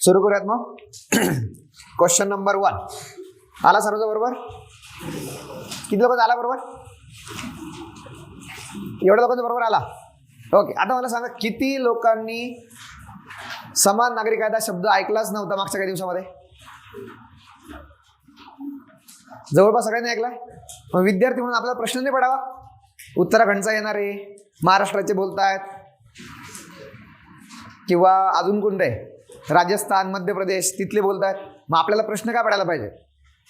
सुरू करूयात मग. क्वेश्चन नंबर वन आला सर्वचा बरोबर? किती लोकांचा आला बरोबर? एवढ्या लोकांचा बरोबर आला? ओके आता मला सांगा किती लोकांनी समान नागरिक कायदा शब्द ऐकलाच नव्हता मागच्या काही दिवसामध्ये? जवळपास सगळ्यांनी ऐकलाय मग विद्यार्थी म्हणून आपला प्रश्न नाही पडावा? उत्तराखंडचा येणार आहे महाराष्ट्राचे बोलतायत किंवा अजून कोणते? राजस्थान मध्य प्रदेश तिथले बोलत आहेत मग आपल्याला प्रश्न काय पडायला पाहिजे?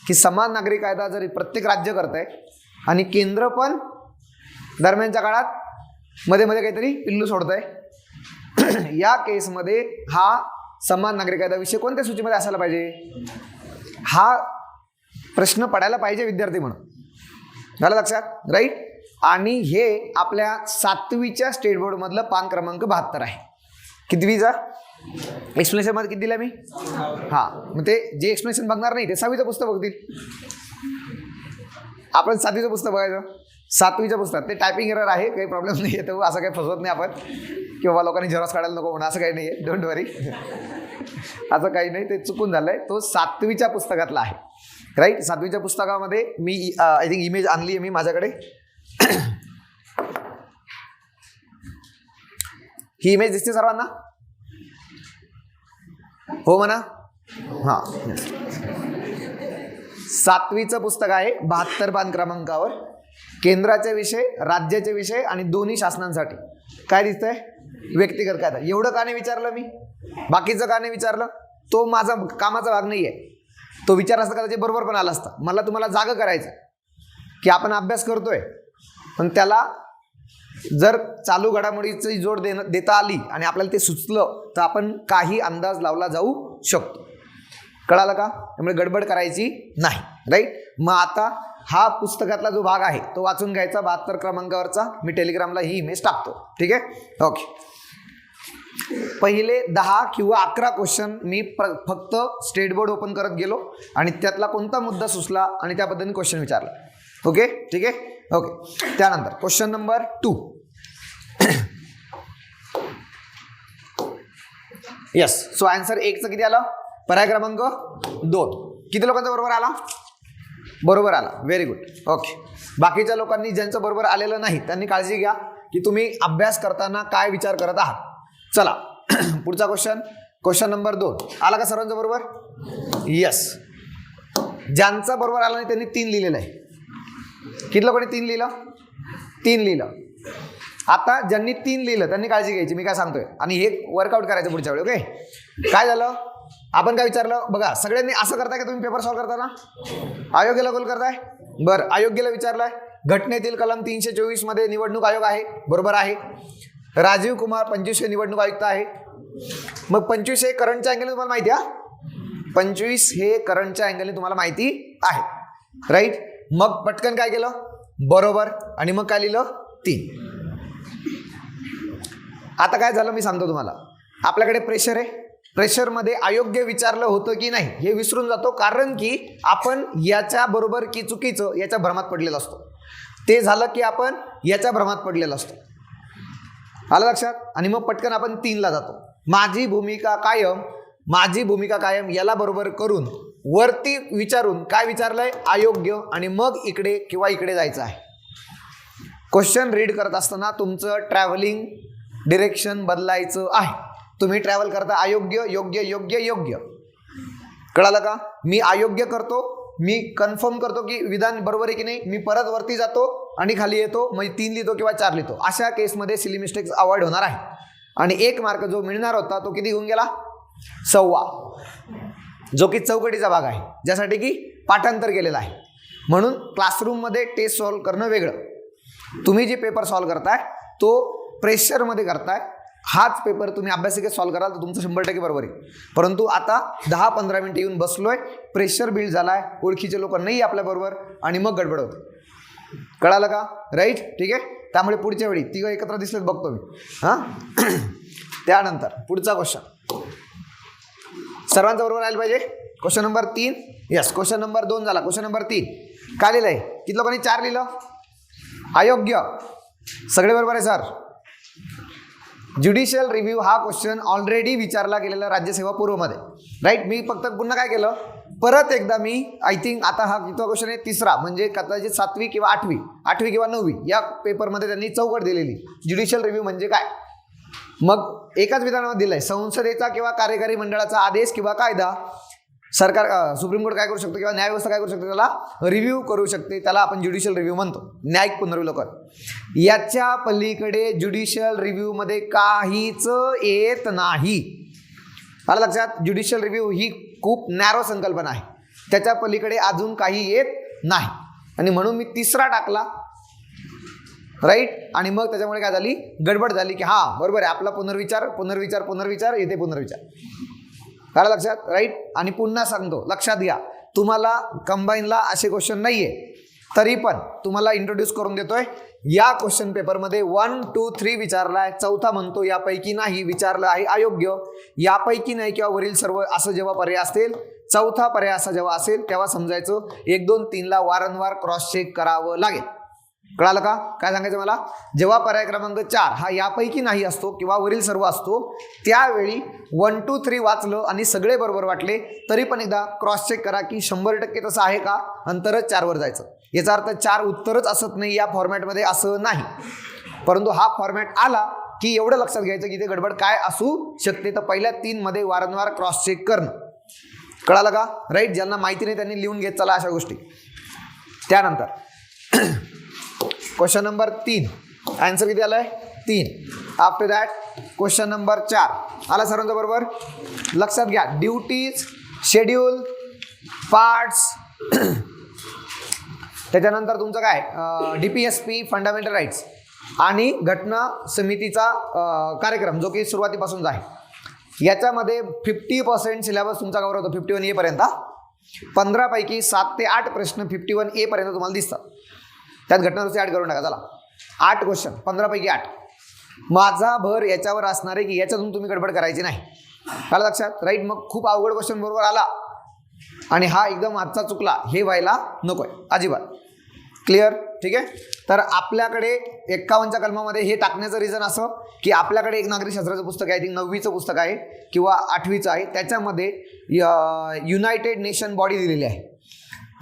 की समान नागरिक कायदा जरी प्रत्येक राज्य करत आहे आणि केंद्र पण दरम्यानच्या काळात मध्ये मध्ये काहीतरी पिल्लू सोडत आहे या केसमध्ये हा समान नागरिक कायदा विषय कोणत्या सूचीमध्ये असायला पाहिजे? हा प्रश्न पडायला पाहिजे विद्यार्थी म्हणून. झालं लक्षात? राईट आणि हे आपल्या सातवीच्या स्टेट बोर्डमधलं पान क्रमांक बहात्तर आहे. कितवीचा? एक्सप्लेनेशनमध्ये किती दिलं मी? हां मग ते जे एक्सप्लेनेशन बघणार नाही ते सहावीचं पुस्तक बघतील. आपण सातवीचं पुस्तक बघायचं. सातवीच्या पुस्तक. ते टायपिंग एरर आहे काही प्रॉब्लेम नाही आहे तो असं काही फसवत नाही आपण. किंवा लोकांनी झेरॉक्स काढायला नको म्हणून असं काही नाही आहे. डोंट वरी असं काही नाही ते चुकून झालं आहे तो सातवीच्या पुस्तकातला आहे. राईट सातवीच्या पुस्तकामध्ये मी आय थिंक इमेज आणली आहे मी माझ्याकडे. ही इमेज दिसते सर्वांना? हो म्हणा. हां. सातवीचं पुस्तक आहे बहात्तर पान क्रमांकावर. केंद्राचे विषय राज्याचे विषय आणि दोन्ही शासनांसाठी. काय दिसतंय? व्यक्तिगत कायदा एवढं का नाही विचारलं मी? बाकीचं का नाही विचारलं? तो माझा कामाचा भाग नाही आहे तो विचार असता कदाचित बरोबर पण आला असता. मला तुम्हाला जागं करायचं की आपण अभ्यास करतोय. पण त्याला जर चालू घडामोडीची जोड देणं देता आली आणि आपल्याला ते सुचलं तर आपण काही अंदाज लावला जाऊ शकतो. कळालं का? त्यामुळे गडबड करायची नाही राईट मग आता हा पुस्तकातला जो भाग आहे तो वाचून घ्यायचा बहात्तर क्रमांकावरचा. मी टेलिग्रामला ही इमेज टाकतो ठीक आहे? ओके पहिले दहा किंवा अकरा क्वेश्चन मी प्र फक्त स्टेट बोर्ड ओपन करत गेलो आणि त्यातला कोणता मुद्दा सुचला आणि त्याबद्दल मी क्वेश्चन विचारला. ओके ठीक आहे? ओके त्यानंतर question number two yes so answer एकचं किती आलं? पर्याय क्रमांक दोन. किती लोकांचा बरोबर आला? बरोबर आला. व्हेरी गुड ओके बाकीच्या लोकांनी ज्यांचं बरोबर आलेलं नाही त्यांनी काळजी घ्या की तुम्ही अभ्यास करताना काय विचार करत आहात. चला. पुढचा क्वेश्चन क्वेश्चन नंबर दोन. आला का सर्वांचं बरोबर? येस ज्यांचं बरोबर आलं नाही त्यांनी तीन लिहिलेलं आहे. किती लोकांनी तीन लिहिलं? तीन लिहिलं. आता ज्यांनी तीन लिहिलं त्यांनी काळजी घ्यायची. मी काय सांगतोय? आणि हे वर्कआउट करायचं पुढच्या वेळी ओके काय झालं? आपण काय विचारलं? बघा सगळ्यांनी असं करताय का तुम्ही पेपर सॉल्व करताना? अयोग्याला गोल करताय? बरं अयोग्याला विचारलाय. घटनेतील कलम तीनशे चोवीसमध्ये निवडणूक आयोग आहे. बरोबर आहे. राजीव कुमार पंचवीसशे निवडणूक आयुक्त आहे. मग पंचवीस हे करंटच्या अँगलने तुम्हाला माहिती आहे पंचवीस हे करंटच्या अँगलने तुम्हाला माहिती आहे. राईट मग पटकन काय केलं? बरोबर. आणि मग काय लिहिलं? तीन. आता काय झालं मी सांगतो तुम्हाला. आपल्याकडे प्रेशर आहे. प्रेशरमध्ये अयोग्य विचारलं होतं की नाही हे विसरून जातो. कारण की आपण याच्या बरोबर की चुकीचं याच्या भ्रमात पडलेलं असतो. ते झालं की आपण याच्या भ्रमात पडलेलं असतो. आलं लक्षात? आणि मग पटकन आपण तीनला जातो. माझी भूमिका कायम माझी भूमिका कायम याला बरोबर करून वरती विचारून काय विचारलंय? अयोग्य. आणि मग इकडे किंवा इकडे जायचं आहे. क्वेश्चन रीड करत असताना तुमचं ट्रॅव्हलिंग डिरेक्शन बदलायचं आहे. तुम्ही ट्रॅव्हल करता अयोग्य योग्य योग्य योग्य. कळालं का? मी अयोग्य करतो मी कन्फर्म करतो की विधान बरोबर आहे की नाही मी परत वरती जातो आणि खाली येतो म्हणजे तीन लिहितो किंवा चार लिहितो. अशा केसमध्ये सिली मिस्टेक्स अवॉइड होणार आहे. आणि एक मार्क जो मिळणार होता तो किती होऊन गेला? सव्वा. जो की चौकटीचा भाग आहे ज्यासाठी की पाठांतर केलेला आहे. म्हणून क्लासरूममध्ये टेस्ट सॉल्व करणं वेगळं. तुम्ही जे पेपर सॉल्व करताय तो प्रेशरमध्ये करताय. हाच पेपर तुम्ही अभ्यासिकेत सॉल्व कराल तर तुमचं शंभर टक्के बरोबर आहे. परंतु आता दहा पंधरा मिनटं येऊन बसलोय प्रेशर बिल्ड झालाय ओळखीचे लोक नाही आपल्याबरोबर आणि मग गडबड होते. कळालं का? राईट ठीक आहे? त्यामुळे पुढच्या वेळी तिघं एकत्र दिसलेत बघतो मी. हां? त्यानंतर पुढचा क्वेश्चन सर्वांचा बरोबर आलं पाहिजे? क्वेश्चन नंबर तीन. यस क्वेश्चन नंबर दोन झाला. क्वेश्चन नंबर तीन. काय लिहिलं आहे किती लोकांनी चार लिहिलं? अयोग्य. सगळे बरोबर आहे सर ज्युडिशियल रिव्ह्यू हा क्वेश्चन ऑलरेडी विचारला गेलेला राज्यसेवा पूर्वमध्ये. राईट मी फक्त पुन्हा काय केलं? परत एकदा मी आय थिंक आता हा कितवा क्वेश्चन आहे? तिसरा. म्हणजे कदाचित सातवी किंवा आठवी. आठवी किंवा नववी. या पेपरमध्ये त्यांनी चौकट दिलेली. ज्युडिशियल रिव्ह्यू म्हणजे काय? मग एकाच विधानामध्ये दिलंय. संसदेचा किंवा कार्यकारी मंडळाचा आदेश किंवा कायदा सरकार सुप्रीम कोर्ट काय करू शकतो किंवा न्यायव्यवस्था काय करू शकते त्याला रिव्ह्यू करू शकते. त्याला आपण ज्युडिशियल रिव्ह्यू म्हणतो. न्यायिक पुनर्विलोकन. याच्या पलीकडे ज्युडिशियल रिव्ह्यूमध्ये काहीच येत नाही. आलं लक्षात? ज्युडिशियल रिव्ह्यू ही खूप नॅरो संकल्पना आहे. त्याच्या पलीकडे अजून काही येत नाही. आणि म्हणून मी तिसरा टाकला. राईट? आणि मग त्याच्यामुळे काय झाली? गडबड झाली की हां बरोबर आहे. आपला पुनर्विचार पुनर्विचार पुनर्विचार येते पुनर्विचार. काय लक्षात राईट? आणि पुन्हा सांगतो लक्षात घ्या. तुम्हाला कंबाईनला असे क्वेश्चन नाही आहे तरी पण तुम्हाला इंट्रोड्यूस करून देतोय. या क्वेश्चन पेपरमध्ये वन टू थ्री विचारला आहे चौथा म्हणतो यापैकी नाही विचारलं आहे अयोग्य. यापैकी नाही किंवा वरील सर्व असं जेव्हा पर्याय असतील चौथा पर्याय असा जेव्हा असेल तेव्हा समजायचं. एक दोन तीनला वारंवार क्रॉस चेक करावं लागेल. कळालं का? काय सांगायचं मला? जेव्हा पर्याय क्रमांक चार हा यापैकी नाही असतो किंवा वरील सर्व असतो त्यावेळी वन टू थ्री वाचलं आणि सगळे बरोबर वाटले तरी पण एकदा क्रॉस चेक करा की शंभर टक्के तसं आहे का? अंतरच चारवर जायचं. याचा अर्थ चार उत्तरच असत नाही या फॉर्मॅटमध्ये असं नाही. परंतु हा फॉर्मॅट आला की एवढं लक्षात घ्यायचं की ते गडबड काय असू शकते तर पहिल्या तीनमध्ये वारंवार क्रॉस चेक करणं. कळालं का? राईट ज्यांना माहिती नाही त्यांनी लिहून घेत चला अशा गोष्टी. त्यानंतर क्वेश्चन नंबर तीन. आन्सर किती आलाय? तीन. आफ्टर दॅट क्वेश्चन नंबर चार. आला सर्वांच्या बरोबर? लक्षात घ्या. ड्युटीज शेड्यूल पार्ट्स त्याच्यानंतर तुमचं काय? D P S P fundamental rights आणि घटना समितीचा कार्यक्रम जो की सुरुवातीपासूनच आहे. याच्यामध्ये फिफ्टी पर्सेंट सिलेबस तुमचा कवर होतो फिफ्टी वन एपर्यंत पंधरापैकी सात ते आठ प्रश्न फिफ्टी वन एपर्यंत तुम्हाला दिसतात. त्यात घटना दुसरी ॲड करून टाका चला. आठ क्वेश्चन पंधरापैकी आठ. माझा भर याच्यावर असणार आहे की याच्यातून तुम्ही गडबड करायची नाही. आलं लक्षात? राईट मग खूप अवघड क्वेश्चन बरोबर आला. आणि हा एकदम आजचा चुकला. हे व्हायला नको आहे अजिबात. क्लिअर ठीक आहे? तर आपल्याकडे एक्कावनच्या कलमामध्ये हे टाकण्याचं रिझन असं की आपल्याकडे एक नागरिक शास्त्राचं पुस्तक आहे आय थिंक नववीचं पुस्तक आहे किंवा आठवीचं आहे. त्याच्यामध्ये युनायटेड नेशन बॉडी दिलेली आहे.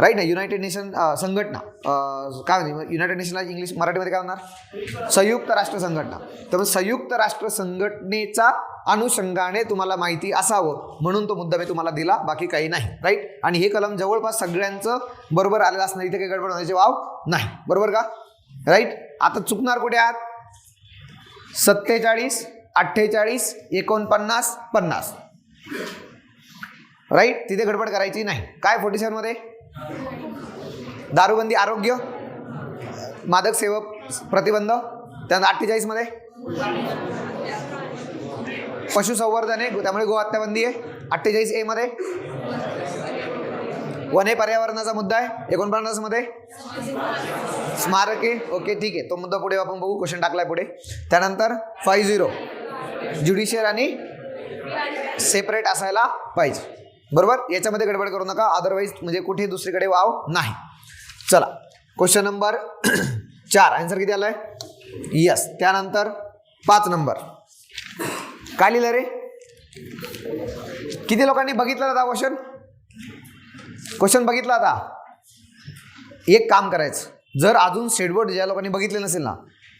राईट ना? युनायटेड नेशन संघटना. काय म्हणजे युनायटेड नेशनला इंग्लिश मराठीमध्ये काय होणार संयुक्त राष्ट्र संघटना. तर संयुक्त राष्ट्र संघटनेचा अनुषंगाने तुम्हाला माहिती असावं. म्हणून तो मुद्दा मी तुम्हाला दिला बाकी काही नाही. राईट आणि हे कलम जवळपास सगळ्यांचं बरोबर आलेलं असणार. इथे काही गडबड होण्याचे वाव नाही. बरोबर का? राईट आता चुकणार कुठे आहात? सत्तेचाळीस अठ्ठेचाळीस एकोणपन्नास पन्नास. राईट तिथे गडबड करायची नाही. काय? फोर्टी सेवनमध्ये दारूबंदी आरोग्य मादक सेवक प्रतिबंध त्यानंतर अठ्ठेचाळीसमध्ये पशुसंवर्धन आहे त्यामुळे गोहत्याबंदी आहे. अठ्ठेचाळीस एमध्ये वने पर्यावरणाचा मुद्दा आहे. एकोणपन्नासमध्ये स्मारके ओके ठीक आहे. तो मुद्दा पुढे आपण बघू. क्वेश्चन टाकलाय पुढे. त्यानंतर फाईव्ह झिरो ज्युडिशियल आणि सेपरेट असायला पाहिजे. बरोबर? याच्यामध्ये गडबड करू नका. अदरवाईज म्हणजे कुठे दुसरीकडे वाव नाही. चला. क्वेश्चन नंबर चार. आन्सर किती आलाय? यस त्यानंतर पाच नंबर काय लिहिलं रे? किती लोकांनी बघितलं आता क्वेश्चन क्वेश्चन बघितला आता. एक काम करायचं. जर अजून शेडबोर्ड ज्या लोकांनी बघितले नसेल ना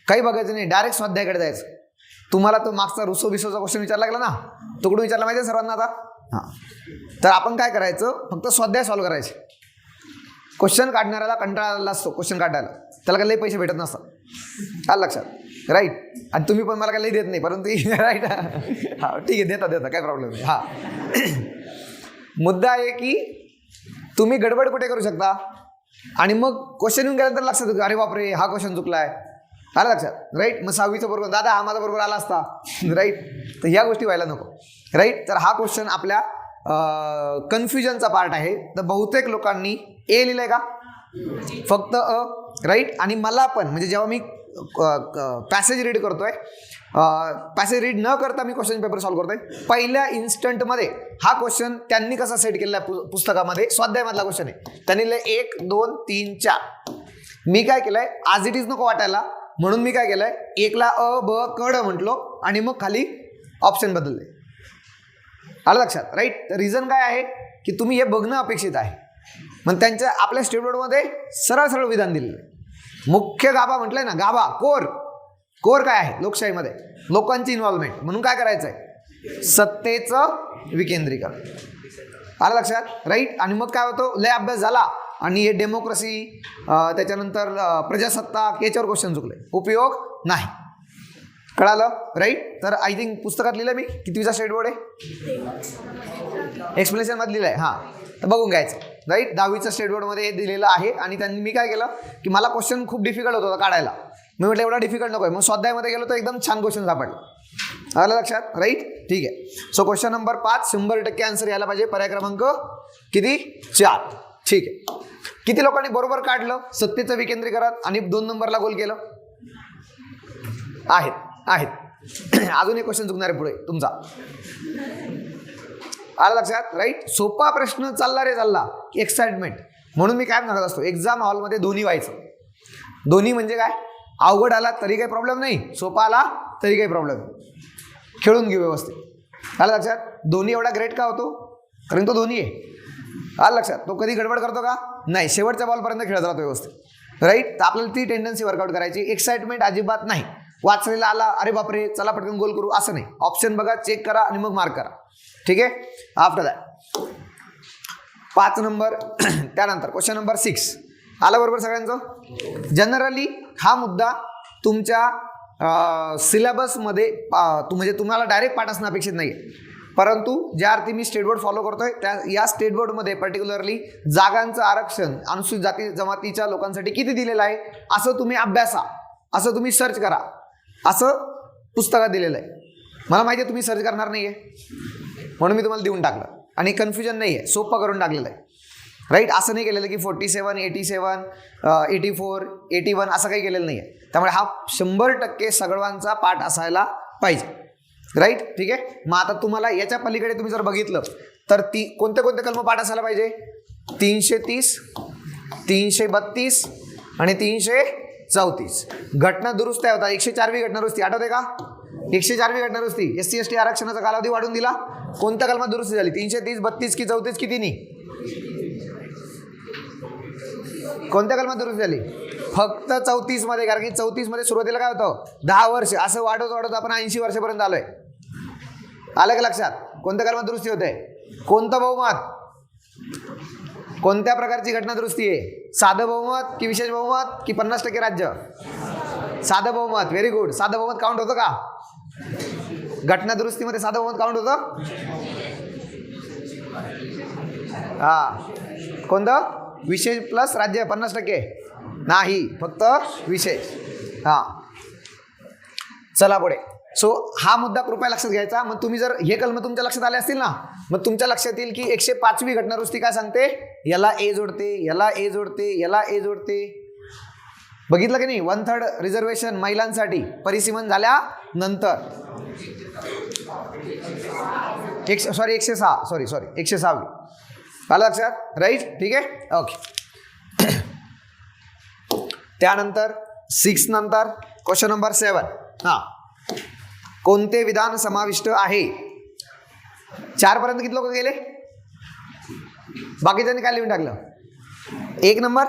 काही बघायचं नाही डायरेक्ट स्वाध्यायाकडे जायचं. तुम्हाला तो मागचा रुसो बिसोचा क्वेश्चन विचारला गेला ना? तो कुठून विचारला माहिती आहे सर्वांना आता? हां. तर आपण काय करायचं? फक्त स्वाध्याय सॉल्व्ह करायचे. क्वेश्चन काढणाऱ्याला कंटाळा आला असतो क्वेश्चन काढायला. त्याला काही लई पैसे भेटत नसतात. आलं लक्षात? राईट आणि तुम्ही पण मला काही लई देत नाही परंतु राईट हा ठीक आहे देता देता काय प्रॉब्लेम नाही. हां. मुद्दा आहे की तुम्ही गडबड कुठे करू शकता? आणि मग क्वेश्चन येऊन गेल्यानंतर लक्षात येतं अरे बापरे हा क्वेश्चन चुकला आहे आलं लक्षात? राईट मग सहावीचं बरोबर दादा हा माझा बरोबर आला असता. राईट तर ह्या गोष्टी व्हायला नको. राईट तर हा क्वेश्चन आपल्या कन्फ्युजनचा पार्ट आहे. तर बहुतेक लोकांनी ए लिहिलंय का? फक्त अ राईट आणि मला पण म्हणजे जेव्हा मी पॅसेज रीड करतोय पॅसेज रीड न करता मी क्वेश्चन पेपर सॉल्व्ह करतोय. पहिल्या इन्स्टंटमध्ये हा क्वेश्चन त्यांनी कसा सेट केलेला आहे पु पुस्तकामध्ये? स्वाध्यायमधला क्वेश्चन आहे. त्यांनी लिहिलंय एक दोन तीन चार. मी काय केलंय? आज इट इज नको वाटायला. म्हणून मी काय केलंय? एकला अ ब कड म्हटलो आणि मग खाली ऑप्शन बदलले. आलं लक्षात राईट रिझन काय आहे? की तुम्ही हे बघणं अपेक्षित आहे. मग त्यांच्या आपल्या स्टेट बोर्डमध्ये सरळ सरळ विधान दिलेलं आहे. मुख्य गाभा म्हटलंय ना गाभा कोर. कोर काय आहे? लोकशाहीमध्ये. लोकांची इन्व्हॉल्वमेंट म्हणून काय करायचं आहे सत्तेचं विकेंद्रीकरण. आलं लक्षात? राईट आणि मग काय होतं? लय अभ्यास झाला. आणि हे डेमोक्रेसी त्याच्यानंतर प्रजासत्ताक याच्यावर क्वेश्चन चुकले. उपयोग नाही. कळालं? राईट तर आय थिंक पुस्तकात लिहिलं मी. कितीचा स्टेट बोर्ड आहे? एक्सप्लेनेशनमध्ये लिहिलं आहे हां. तर बघून घ्यायचं. राईट दहावीचं स्टेट बोर्डमध्ये हे दिलेलं आहे. आणि त्यांनी मी काय केलं? की मला क्वेश्चन खूप डिफिकल्ट होत होता काढायला. मी म्हटलं एवढा डिफिकल्ट नको आहे. मग स्वाध्यायमध्ये गेलो तर एकदम छान क्वेश्चन सापडला. आलं लक्षात? राईट ठीक आहे. सो क्वेश्चन नंबर पाच शंभर टक्के आन्सर यायला पाहिजे. पर्याय क्रमांक किती? चार. ठीक आहे. किती लोकांनी बरोबर काढलं? सत्तेचं विकेंद्रीकरण. आणि दोन नंबरला गोल केलं? आहेत. आहेत. अजून एक क्वेश्चन चुकणार आहे पुढे तुमचा. आलं लक्षात? राईट सोपा प्रश्न चालला रे चालला. एक्साइटमेंट म्हणून मी काय म्हणत असतो एक्झाम हॉलमध्ये दोन्ही व्हायचं. दोन्ही म्हणजे काय? अवघड आला तरी काही प्रॉब्लेम नाही. सोपा आला तरी काही प्रॉब्लेम नाही. खेळून घेऊ व्यवस्थित. आलं लक्षात? दोन्ही एवढा ग्रेट का होतो? कारण तो दोन्ही आहे. आलं लक्षात? तो कधी गडबड करतो का? नाही. शेवटच्या बॉलपर्यंत खेळत राहतो व्यवस्थित. राईट तर आपल्याला ती टेंडन्सी वर्कआउट करायची. एक्साइटमेंट अजिबात नाही. वाचलेला आला अरे बापरे चला पटकन गोल करू. असं नाही. ऑप्शन बघा चेक करा आणि मग मार्क करा. ठीक आहे? आफ्टर दॅट पाच नंबर त्यानंतर क्वेश्चन नंबर सिक्स आला बरोबर सगळ्यांचं? जनरली हा मुद्दा तुमच्या सिलेबसमध्ये म्हणजे तुम्हाला डायरेक्ट पाठ असणं अपेक्षित नाही आहे परंतु ज्या अर्थी मी स्टेट बोर्ड फॉलो करतोय त्या या स्टेट बोर्डमध्ये पर्टिक्युलरली जागांचं आरक्षण अनुसूचित जाती जमातीच्या लोकांसाठी किती दिलेलं आहे असं तुम्ही अभ्यासा. असं तुम्ही सर्च करा. असं पुस्तकात दिलेलं आहे. मला माहिती आहे तुम्ही सर्च करणार नाही आहे म्हणून मी तुम्हाला देऊन टाकलं. आणि कन्फ्युजन नाही आहे सोपं करून टाकलेलं आहे. राईट असं नाही केलेलं की forty seven eighty seven eighty four eighty one असं काही केलेलं नाही आहे त्यामुळे हा शंभर टक्के सगळ्यांचा पाठ असायला पाहिजे. राईट ठीक आहे? मग आता तुम्हाला याच्या पलीकडे तुम्ही जर बघितलं तर ती कोणते कोणते कलम पाठ असायला पाहिजे? तीनशे तीस तीनशे बत्तीस आणि तीनशे चौतीस. घटना दुरुस्त आहे होता एकशे चारवी घटना दुरुस्ती. आठवते का? एकशे चारवी घटना दुरुस्ती. एस सी एस टी आरक्षणाचा कालावधी वाढून दिला. कोणत्या कलमात दुरुस्ती झाली? तीनशे तीस बत्तीस की चौतीस कितीनी कोणत्या कलमात दुरुस्ती झाली? फक्त चौतीसमध्ये कारण की चौतीसमध्ये सुरुवातीला काय होतं? दहा वर्ष. असं वाढवत वाढवत आपण ऐंशी वर्षापर्यंत आलोय. आलं का लक्षात? कोणत्या कलमात दुरुस्ती होते? कोणतं बहुमत? कोणत्या प्रकारची घटना दुरुस्ती आहे? साधं बहुमत की विशेष बहुमत की पन्नास टक्के राज्य? साधं बहुमत व्हेरी गुड साधं बहुमत काउंट होतं का? घटना दुरुस्तीमध्ये साधं बहुमत काउंट होतं? हा. कोणतं? विशेष प्लस राज्य पन्नास टक्के. नाही फक्त विशेष. हां. चला पुढे. सो हा मुद्दा कृपया लक्षात घ्यायचा. मग तुम्ही जर हे कलम तुमच्या लक्षात आले असतील ना मग तुमच्या लक्षात येईल की एकशे पाचवी घटनादुरुस्ती काय सांगते? याला ए जोडते याला ए जोडते याला ए जोडते. बघितलं की नाही? वन थर्ड रिझर्वेशन महिलांसाठी परिसीमन झाल्यानंतर एकशे सॉरी एकशे सहा सॉरी सॉरी एकशे सहावी. आलं लक्षात? राईट ठीक आहे? ओके त्यानंतर सिक्स नंतर क्वेश्चन नंबर सेवन हां. कोणते विधान समाविष्ट आहे? चारपर्यंत किती लोक गेले? बाकीच्यांनी काय लिहून टाकलं? एक नंबर.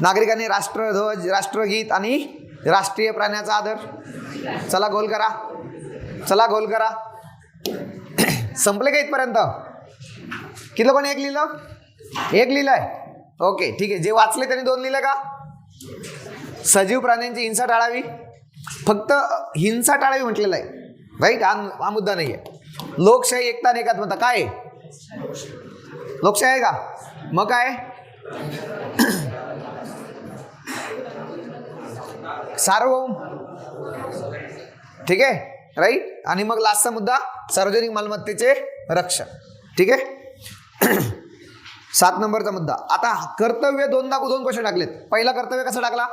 नागरिकांनी राष्ट्रध्वज राष्ट्रगीत आणि राष्ट्रीय प्राण्याचा आदर. चला गोल करा. चला गोल करा. संपले का इथपर्यंत? किती लोकांनी एक लिहिलं? एक लिहिलंय. ओके ठीक आहे. जे वाचले त्यांनी दोन लिहिलं का? सजीव प्राण्यांची हिंसा टाळावी. फक्त हिंसा टाळावी म्हटलेलं आहे. राईट हा हा मुद्दा नाही आहे लोकशाही एकता आणि एकात्मता. काय? लोकशाही आहे का? मग काय? सार्वभौम. ठीक आहे? राईट आणि मग लास्टचा मुद्दा सार्वजनिक मालमत्तेचे रक्षण. ठीक आहे? सात नंबरचा मुद्दा. आता कर्तव्य दोनदा दोन क्वेश्चन टाकलेत. पहिला कर्तव्य कसा टाकला?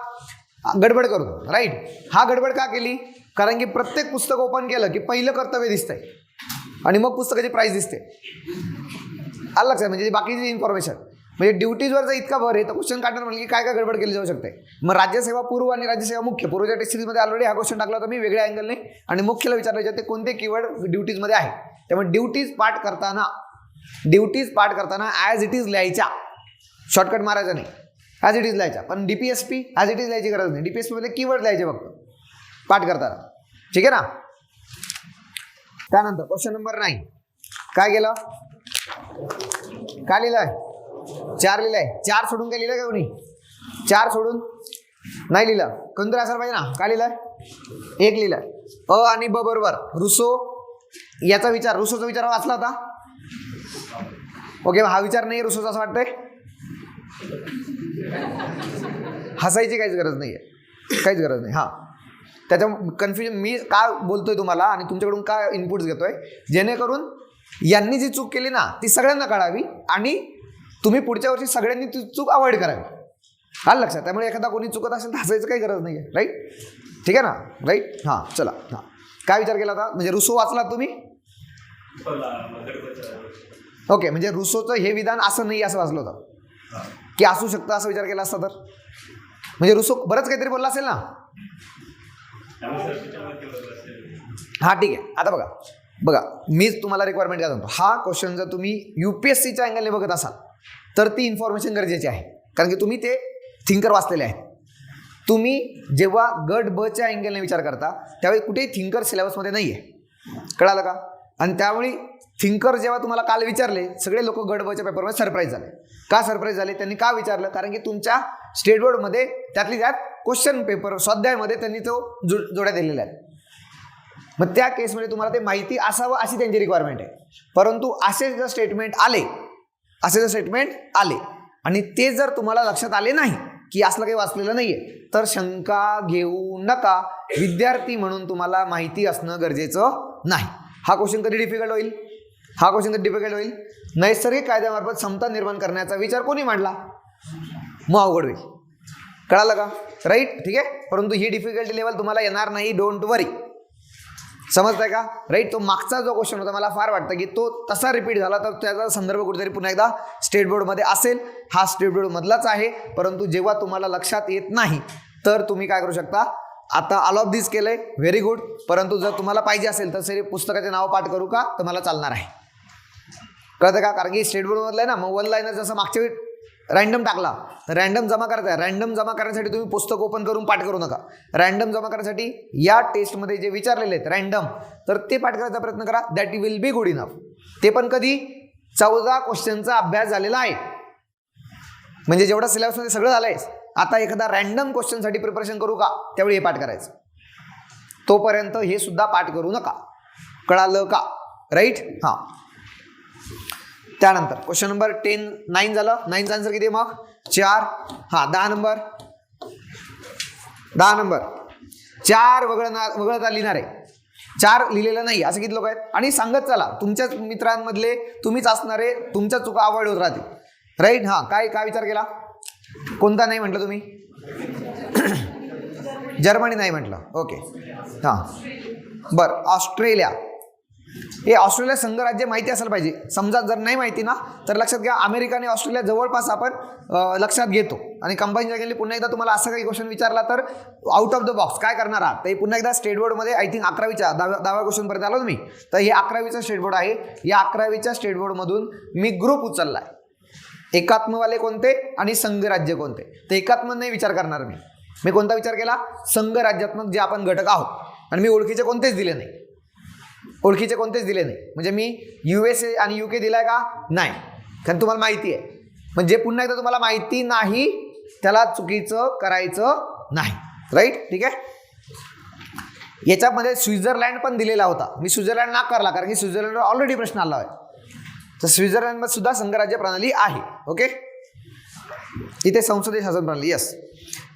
गडबड करून राईट हा गडबड का केली? कारण की प्रत्येक पुस्तक ओपन केलं की पहिलं कर्तव्य दिसतंय. आणि मग पुस्तकाची प्राईस दिसते. आलं लक्षात? म्हणजे बाकीची इन्फॉर्मेशन म्हणजे ड्युटीजवर जर इतका भर आहे तर क्वेश्चन काढणार म्हणजे की काय काय गडबड केली जाऊ शकते. मग राज्यसेवा पूर्व आणि राज्यसेवा मुख्य. पूर्वच्या टेस्ट सिरीजमध्ये ऑलरेडी हा क्वेश्चन टाकला होता मी वेगळ्या अँगलने आणि मुख्यला विचारायचे ते कोणते कीवर्ड ड्युटीजमध्ये आहे? त्यामुळे ड्युटीज पाठ करताना ड्युटीज पाठ करताना ॲज इट इज लिहायच्या. शॉर्टकट मारायचा नाही. ॲज इट इज लिहायचा. पण D P S P as it is लिहायची गरज नाही. डी पी एस पीमध्ये कीवर्ड लिहायचे फक्त. पाठ करताना. ठीक आहे ना? त्यानंतर क्वेश्चन नंबर नाईन काय केलं? काय लिहिलंय? चार लिहिलंय. चार सोडून काय लिहिलं का कोणी? चार सोडून? नाही लिहिलं. कोणतरी असायला पाहिजे ना? काय लिहिलंय? एक लिहिलंय. अ आणि ब बरोबर. रुसो याचा विचार रुसोचा विचार वाचला होता. ओके हा विचार नाही रुसोचा असं वाटतंय? हसायची काहीच गरज नाही आहे काहीच गरज नाही हां. त्याच्या कन्फ्युजन मी का बोलतोय तुम्हाला आणि तुमच्याकडून का इनपुट्स घेतोय जेणेकरून यांनी जी चूक केली ना ती सगळ्यांना कळावी आणि तुम्ही पुढच्या वर्षी सगळ्यांनी ती चूक अवॉइड करावी. आलं लक्षात? त्यामुळे एखादा कोणी चुकत असेल तर हसायचं काही गरज नाही आहे राईट ठीक आहे ना? राईट हां चला हां. काय विचार केला होता म्हणजे रुसो वाचला तुम्ही? ओके म्हणजे रुसोचं हे विधान असं नाही असं वाचलं होतं. की असू शकतं असा विचार केला असता तर? म्हणजे रुसो बरंच काहीतरी बोलला असेल ना? हा ठीक आहे. आता बघा. बघा मीच तुम्हाला रिक्वायरमेंट काय सांगतो. हा क्वेश्चन जर तुम्ही यू पी एस सीच्या अँगलने बघत असाल तर ती इन्फॉर्मेशन गरजेची आहे. कारण की तुम्ही ते थिंकर वाचलेले आहेत. तुम्ही जेव्हा गट ब च्या अँगलने विचार करता त्यावेळी कुठेही थिंकर सिलेबसमध्ये नाही आहे कळालं का? आणि त्यावेळी थिंकर जेव्हा तुम्हाला काल विचारले सगळे लोक गट पेपरमध्ये सरप्राईज झाले. का सरप्राईज झाले? त्यांनी का विचारलं? कारण की तुमच्या स्टेट बोर्डमध्ये त्यातली त्यात क्वेश्चन पेपर स्वाध्यायमध्ये त्यांनी तो जो जोड्या दिलेल्या आहेत. मग त्या केसमध्ये तुम्हाला ते माहिती असावं अशी त्यांची रिक्वायरमेंट आहे. परंतु असे जर स्टेटमेंट आले असे जर स्टेटमेंट आले आणि ते जर तुम्हाला लक्षात आले नाही की असलं काही वाचलेलं नाही आहे तर शंका घेऊ नका. विद्यार्थी म्हणून तुम्हाला माहिती असणं गरजेचं नाही. हा क्वेश्चन कधी डिफिकल्ट होईल? हा क्वेश्चन तर डिफिकल्ट होईल. नैसर्गिक कायद्यामार्फत समता निर्माण करण्याचा विचार कोणी मांडला? मग अवघड होईल. कळालं का? राईट ठीक आहे? परंतु ही डिफिकल्टी लेवल तुम्हाला येणार नाही. डोंट वरी समजताय का? राईट तो मागचा जो क्वेश्चन होता मला फार वाटतं की तो तसा रिपीट झाला तर त्याचा संदर्भ कुठेतरी पुन्हा एकदा स्टेट बोर्डमध्ये असेल. हा स्टेट बोर्डमधलाच आहे. परंतु जेव्हा तुम्हाला लक्षात येत नाही तर तुम्ही काय करू शकता? आता ऑल ऑफ दिस केलंय. व्हेरी गुड परंतु जर तुम्हाला पाहिजे असेल तर सरी पुस्तकाचे नाव पाठ करू का? तर मला चालणार आहे. कळतं का? कारण की स्टेट बोर्डमधलं आहे ना मग वन लाईनर जसं मागच्या वेळी रॅन्डम टाकला तर रॅन्डम जमा करायचा आहे. रॅन्डम जमा करण्यासाठी तुम्ही पुस्तक ओपन करून पाठ करू नका. रॅन्डम जमा करण्यासाठी या टेस्टमध्ये जे विचारलेले आहेत रॅन्डम तर ते पाठ करायचा प्रयत्न करा. That will be good enough ते पण कधी चौदा क्वेश्चनचा अभ्यास झालेला आहे. म्हणजे जेवढा सिलेबसमध्ये सगळं झालं आहे आता एखादा रॅन्डम क्वेश्चनसाठी प्रिपरेशन करू का? त्यावेळी हे पाठ करायचं. तोपर्यंत हे सुद्धा पाठ करू नका. कळालं का? राईट हां. त्यानंतर क्वेश्चन नंबर टेन नाईन झालं. नाईनचा आन्सर किती मग? चार. हां दहा नंबर दहा नंबर चार वगळणार वगळता लिहिणार आहे. चार लिहिलेलं नाही असं किती लोक आहेत? आणि सांगत चला तुमच्याच मित्रांमधले तुम्हीच असणारे तुमच्या चुका आवड होत राहतील. राईट हां काय काय विचार केला? कोणता नाही म्हटलं तुम्ही? जर्मनी नाही म्हटलं. ओके हां. बरं ऑस्ट्रेलिया. हे ऑस्ट्रेलिया संघराज्य माहिती असायला पाहिजे. समजा जर नाही माहिती ना तर लक्षात घ्या अमेरिका आणि ऑस्ट्रेलिया जवळपास आपण लक्षात घेतो. आणि कंबाईन गेली पुन्हा एकदा तुम्हाला असं काही क्वेश्चन विचारला तर आउट ऑफ द बॉक्स काय करणार आहात? तर हे पुन्हा एकदा स्टेट बोर्डमध्ये आय थिंक अकरावीच्या दहाव्या दहाव्या क्वेश्चनपर्यंत आलो मी तर हे अकरावीचं स्टेट बोर्ड आहे. या अकरावीच्या स्टेट बोर्डमधून मी ग्रुप उचलला आहे एकात्मवाले कोणते आणि संघराज्य कोणते? तर एकात्म नाही विचार करणार मी. मी कोणता विचार केला? संघ राज्यात्मक जे आपण घटक आहोत. आणि मी ओळखीचे कोणतेच दिले नाही. ओळखीचे कोणतेच दिले नाही. म्हणजे मी यू एस ए आणि यू के दिलाय का? नाही. कारण तुम्हाला माहिती आहे. म्हणजे पुन्हा एकदा तुम्हाला माहिती नाही त्याला चुकीचं करायचं नाही. राईट ठीक आहे? याच्यामध्ये स्वित्झर्लँड पण दिलेला होता. मी स्वित्झर्लंड नाकारला कारण की स्वित्झर्लंडवर ऑलरेडी प्रश्न आला आहे. तर स्वित्झर्लंडमध्ये सुद्धा संघराज्य प्रणाली आहे. ओके इथे संसदीय शासन प्रणाली यस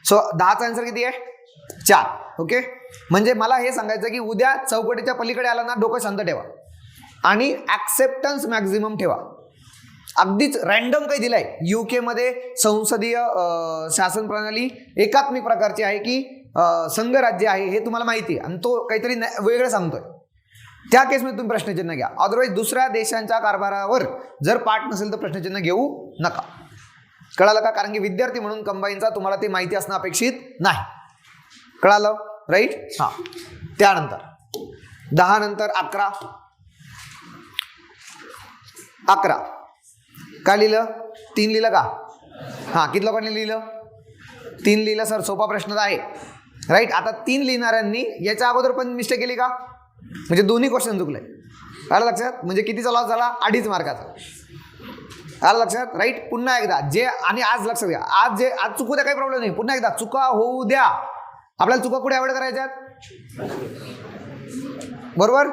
सो दहाचा आन्सर किती आहे? चार. ओके? म्हणजे मला हे सांगायचं की उद्या चौकटीच्या पलीकडे आला ना डोकं शांत ठेवा. आणि ॲक्सेप्टन्स मॅक्झिमम ठेवा. अगदीच रॅन्डम काही दिलंय. यू केमध्ये संसदीय शासन प्रणाली एकात्मिक प्रकारची आहे की संघराज्य आहे हे तुम्हाला माहिती आहे. आणि तो काहीतरी न- वेगळं सांगतोय. त्या केसमध्ये तुम्ही प्रश्नचिन्ह घ्या. अदरवाईज दुसऱ्या देशांच्या कारभारावर जर पाठ नसेल तर प्रश्नचिन्ह घेऊ नका. कळालं का? कारण की विद्यार्थी म्हणून कंबाईनचा तुम्हाला ते माहिती असणं अपेक्षित नाही. कळालं? राईट हां. त्यानंतर. दहा नंतर अकरा. अकरा. काय लिहिलं? तीन लिहिलं का? हां किती लोकांनी लिहिलं? तीन लिहिलं सर. सोपा प्रश्न आहे. राईट आता तीन लिहिणाऱ्यांनी याच्या अगोदर पण मिस्टेक केली का? म्हणजे दोन्ही क्वेश्चन चुकले. आलं लक्षात? म्हणजे कितीचा लॉस झाला? अडीच मार्काचा. आलं लक्षात? राईट पुन्हा एकदा. जे आणि आज लक्षात घ्या आज जे आज चुकू द्या काही प्रॉब्लेम नाही. पुन्हा एकदा. चुका होऊ द्या. आपल्याला चुका कुठे अवॉइड करायच्यात? बरोबर?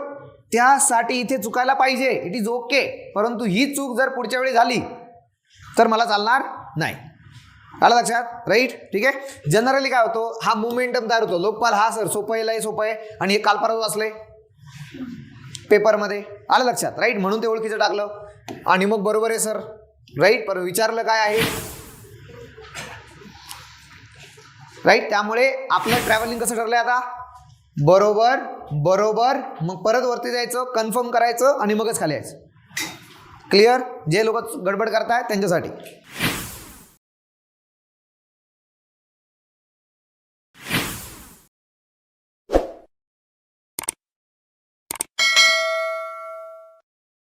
त्यासाठी इथे चुकायला पाहिजे. इट इज ओके परंतु ही चूक जर पुढच्या वेळी झाली तर मला चालणार नाही. आलं लक्षात? राईट ठीक आहे? जनरली काय होतो? हा मुमेंटम तयार होतो. लोकपाल हा सर सोपं आहे लय सोपं आहे. आणि हे काल परत वाचलंय पेपरमध्ये आलं लक्षात? राईट म्हणून ते ओळखीचं टाकलं. आणि मग बरोबर आहे सर. राईट पर विचारलं काय आहे? राईट त्यामुळे आपलं ट्रॅव्हलिंग कसं ठरलंय आता? बरोबर बरोबर. मग परत वरती जायचं कन्फर्म करायचं आणि मगच खाली यायचं. क्लिअर जे लोक गडबड करतायत त्यांच्यासाठी.